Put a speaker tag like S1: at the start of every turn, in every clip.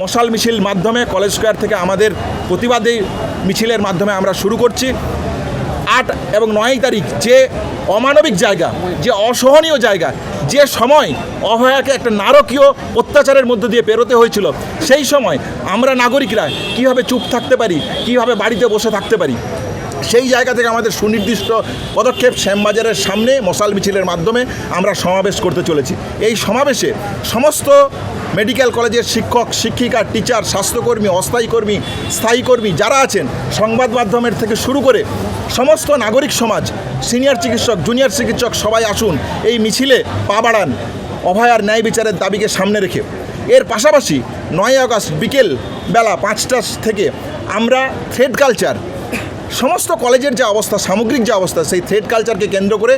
S1: মশাল মিছিল মাধ্যমে কলেজ স্কোয়ার থেকে আমাদের প্রতিবাদী মিছিলের মাধ্যমে আমরা শুরু করছি। আট এবং নয় তারিখ যে অমানবিক জায়গা, যে অসহনীয় জায়গা, যে সময় অভয়াকে একটা নারকীয় অত্যাচারের মধ্য দিয়ে পেরোতে হয়েছিল, সেই সময় আমরা নাগরিকরা কীভাবে চুপ থাকতে পারি, কীভাবে বাড়িতে বসে থাকতে পারি সেই জায়গা থেকে আমাদের সুনির্দিষ্ট পদক্ষেপ শ্যামবাজারের সামনে মশাল মিছিলের মাধ্যমে আমরা সমাবেশ করতে চলেছি। এই সমাবেশে সমস্ত মেডিকেল কলেজের শিক্ষক, শিক্ষিকা, টিচার, স্বাস্থ্যকর্মী, অস্থায়ী কর্মী, স্থায়ী কর্মী যারা আছেন, সংবাদ মাধ্যমের থেকে শুরু করে সমস্ত নাগরিক সমাজ, সিনিয়র চিকিৎসক, জুনিয়র চিকিৎসক সবাই আসুন, এই মিছিলে পা বাড়ান অভয়ার ন্যায় বিচারের দাবিকে সামনে রেখে। এর পাশাপাশি নয় আগস্ট বিকেল বেলা পাঁচটা থেকে আমরা থ্রেড কালচার সমস্ত কলেজের যে অবস্থা, সামগ্রিক যে অবস্থা, সেই থ্রেড কালচারকে কেন্দ্র করে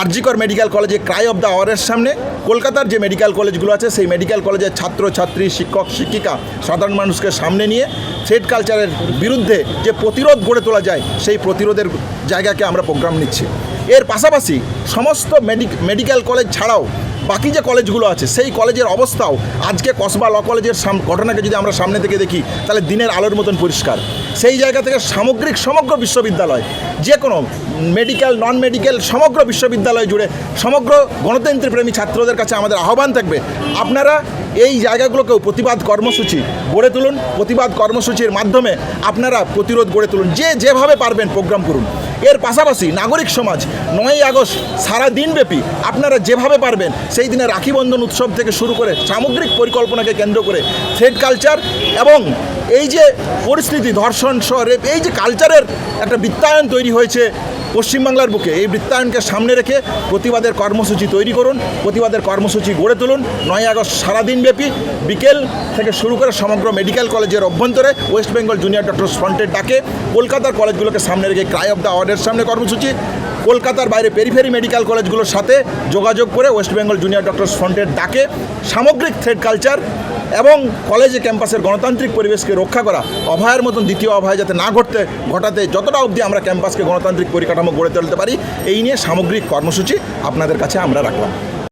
S1: RG Kar medical college cry of the আওয়ারের সামনে কলকাতার যে মেডিকেল কলেজগুলো আছে, সেই মেডিকেল কলেজের ছাত্র, ছাত্রী, শিক্ষক, শিক্ষিকা, সাধারণ মানুষকে সামনে নিয়ে থ্রেড কালচারের বিরুদ্ধে যে প্রতিরোধ গড়ে তোলা যায়, সেই প্রতিরোধের জায়গাকে আমরা প্রোগ্রাম নিচ্ছি। এর পাশাপাশি সমস্ত মেডিকেল কলেজ ছাড়াও বাকি যে কলেজগুলো আছে, সেই কলেজের অবস্থাও আজকে কসবা ল কলেজের ঘটনাকে যদি আমরা সামনে থেকে দেখি, তাহলে দিনের আলোর মতন পরিষ্কার। সেই জায়গা থেকে সামগ্রিক সমগ্র বিশ্ববিদ্যালয়, যে কোনো মেডিকেল নন মেডিকেল সমগ্র বিশ্ববিদ্যালয় জুড়ে সমগ্র গণতন্ত্র প্রেমী ছাত্রদের কাছে আমাদের আহ্বান থাকবে, আপনারা এই জায়গাগুলোকেও প্রতিবাদ কর্মসূচি গড়ে তুলুন, প্রতিবাদ কর্মসূচির মাধ্যমে আপনারা প্রতিরোধ গড়ে তুলুন, যে যেভাবে পারবেন প্রোগ্রাম করুন। এর পাশাপাশি নাগরিক সমাজ, নয়ই আগস্ট সারা দিনব্যাপী আপনারা যেভাবে পারবেন, সেই দিনে রাখি বন্ধন উৎসব থেকে শুরু করে সামগ্রিক পরিকল্পনাকে কেন্দ্র করে থ্রেড কালচার এবং এই যে পরিস্থিতি, ধর্ষণ রেপ এই যে কালচারের একটা বৃত্তায়ন তৈরি হয়েছে পশ্চিমবাংলার বুকে। এই বৃত্তায়নকে সামনে রেখে প্রতিবাদের কর্মসূচি তৈরি করুন, প্রতিবাদের কর্মসূচি গড়ে তুলুন। নয় আগস্ট সারাদিনব্যাপী বিকেল থেকে শুরু করে সমগ্র মেডিকেল কলেজের অভ্যন্তরে ওয়েস্ট বেঙ্গল জুনিয়র ডক্টর ফ্রন্টের ডাকে। কলকাতার কলেজগুলোকে সামনে রেখে ক্রাই অফ দ্য আওয়ার্ডের সামনে কর্মসূচি। কলকাতার বাইরে পেরিফেরি মেডিকেল কলেজগুলোর সাথে যোগাযোগ করে ওয়েস্ট বেঙ্গল জুনিয়র ডক্টর ফ্রন্টের ডাকে। সামগ্রিক থ্রেড কালচার এবং কলেজে ক্যাম্পাসের গণতান্ত্রিক পরিবেশকে রক্ষা করা অভয়ের মতন দ্বিতীয় অভয় যাতে না ঘটতে, ঘটাতে যতটা অবধি আমরা ক্যাম্পাসকে গণতান্ত্রিক পরিকাঠামো গড়ে তুলতে পারি, এই নিয়ে সামগ্রিক কর্মসূচি আপনাদের কাছে আমরা রাখলাম।